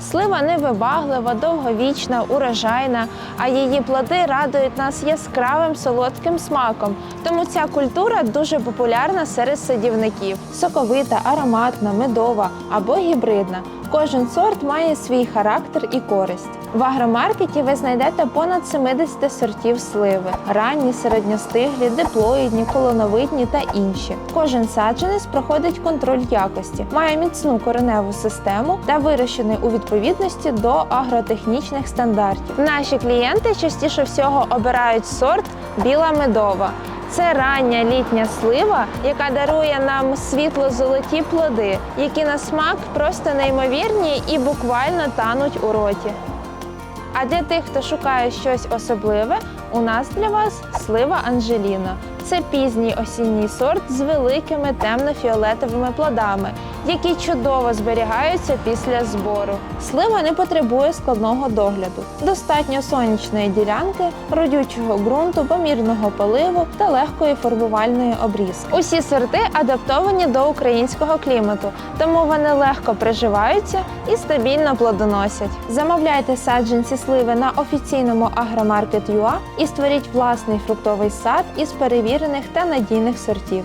Слива невибаглива, довговічна, урожайна, а її плоди радують нас яскравим солодким смаком. Тому ця культура дуже популярна серед садівників. Соковита, ароматна, медова або гібридна. Кожен сорт має свій характер і користь. В агромаркеті ви знайдете понад 70 сортів сливи: ранні, середньостиглі, диплоїдні, колоновидні та інші. Кожен саджанець проходить контроль якості, має міцну кореневу систему та вирощений у відповідності до агротехнічних стандартів. Наші клієнти частіше всього обирають сорт біла медова. Це рання літня слива, яка дарує нам світло-золоті плоди, які на смак просто неймовірні і буквально тануть у роті. А для тих, хто шукає щось особливе, у нас для вас слива Анжеліна. Це пізній осінній сорт з великими темно-фіолетовими плодами, які чудово зберігаються після збору. Слива не потребує складного догляду. Достатньо сонячної ділянки, родючого ґрунту, помірного поливу та легкої фарбувальної обрізки. Усі сорти адаптовані до українського клімату, тому вони легко приживаються і стабільно плодоносять. Замовляйте саджанці сливи на офіційному агромаркет.ua і створіть власний фруктовий сад із перевірених та надійних сортів.